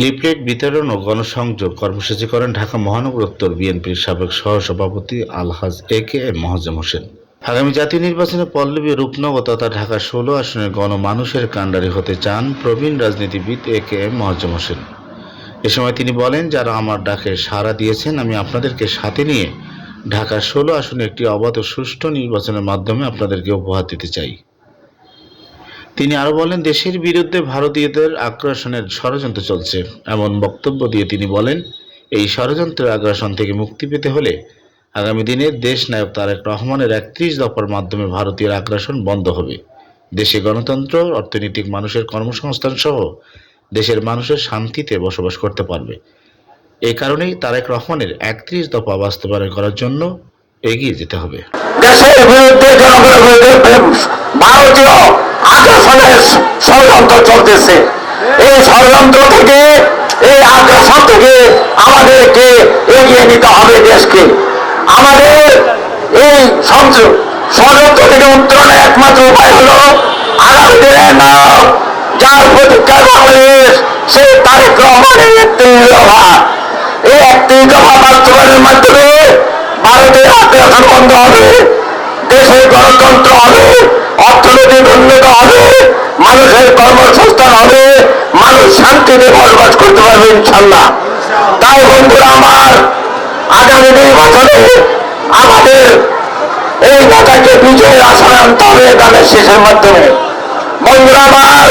Leaflet বিতরণ ও গণসংযোগ কর্মসূচি করেন ঢাকা মহানগর উত্তর বিএনপির সাবেক সহসভাপতি আলহাজ এ কে এম মহজম হোসেন। আগামী জাতীয় নির্বাচনে পল্লবী রূপনগর তথা ঢাকা ষোলো আসনের গণমানুষের কাণ্ডারি হতে চান প্রবীণ রাজনীতিবিদ এ কে এম মহজম হোসেন। এ সময় তিনি বলেন, যারা আমার ডাকে সাড়া দিয়েছেন, আমি আপনাদেরকে সাথে নিয়ে ঢাকা ষোলো আসনে একটি অবাধ সুষ্ঠু নির্বাচনের মাধ্যমে আপনাদেরকে উপহার দিতে চাই। তিনি আরও বলেন, দেশের বিরুদ্ধে ভারতীয়দের আগ্রাসনের ষড়যন্ত্র চলছে। এমন বক্তব্য দিয়ে তিনি বলেন, এই ষড়যন্ত্রের আগ্রাসন থেকে মুক্তি পেতে হলে আগামী দিনে দেশ নায়ক তারেক রহমানের একত্রিশ দফার মাধ্যমে ভারতীয় আগ্রাসন বন্ধ হবে। দেশে গণতন্ত্র, অর্থনৈতিক মানুষের কর্মসংস্থান সহ দেশের মানুষের শান্তিতে বসবাস করতে পারবে। এই কারণেই তারেক রহমানের একত্রিশ দফা বাস্তবায়ন করার জন্য এগিয়ে যেতে হবে। ভারতীয় আগ্রাসনের ষড়যন্ত্র চলতেছে। এই ষড়যন্ত্র থেকে, এই আগ্রাসন থেকে আমাদেরকে এগিয়ে নিতে হবে দেশকে। আমাদের এই ষড়যন্ত্র থেকে উত্তরণের একমাত্র উপায় হলো আগামী দিনের নায়ক যার প্রতীক্ষায় বাংলাদেশ সেই তারেক রহমানের একত্রিশ দফা এই একত্রিশ দফা বাস্তবায়নের মাধ্যমে ভারতের আগ্রাসন বন্ধ হবে, দেশের গণতন্ত্র হবে অর্থনৈতিক উন্নত হবে, মানুষের কর্মসংস্থান হবে, মানুষ শান্তিতে বসবাস করতে পারবে ইনশাল্লাহ তাই বন্ধুরা আমার আগামী নির্বাচনে আমাদের এই নেতাকে বিজয়ের আসনে আনতে হবে গানের শেষের মাধ্যমে। বন্ধুরা আমার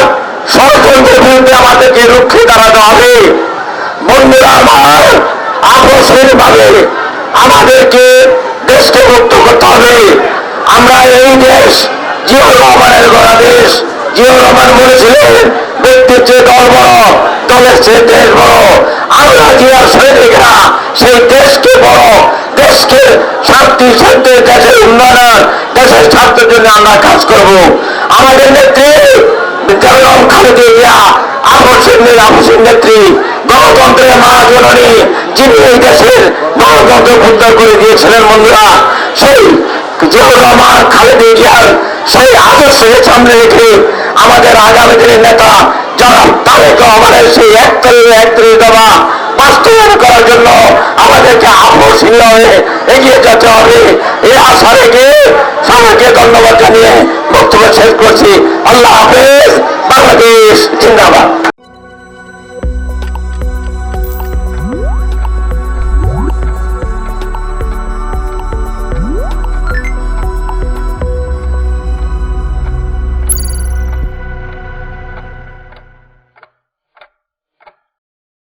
ষড়যন্ত্রের বিরুদ্ধে আমাদেরকে রুখে দাঁড়াতে হবে। বন্ধুরা আমার আকস্মিক ভাবে আমাদেরকে দেশকে মুক্ত করতে হবে। আমরা এই দেশ জিও রহমানের গড়া দেশ জিও রহমান বলেছিলেন, ব্যক্তির চেয়ে দল বড়, দলের চেয়ে দেশ বড়। আমরা জিয়ার সৈনিকরা, সেই দেশকে বড়। দেশকে শান্তি শান্তি, দেশের উন্নয়ন, দেশের স্বার্থের জন্য আমরা কাজ করব। আমাদের নেত্রী বেগম খালেদা জিয়া আকর্ষণের আকর্ষণ নেত্রী, গণতন্ত্রের মা জননী যিনি এই দেশের গণতন্ত্র উদ্ধার করে দিয়েছিলেন বন্ধুরা, সেই জিয়াউর রহমান, খালেদা সেই আদর্শকে সামনে রেখে আমাদের আগামী দিনের নেতা যারা তারেক রহমানের সেই একত্রিশ একত্রিশ দফা বাস্তবায়ন করার জন্য আমাদেরকে আপসীন হয়ে এগিয়ে যেতে হবে। এই আশা রেখে সবাইকে ধন্যবাদ জানিয়ে বক্তব্য শেষ করছি। আল্লাহ হাফেজ, বাংলাদেশ জিন্দাবাদ।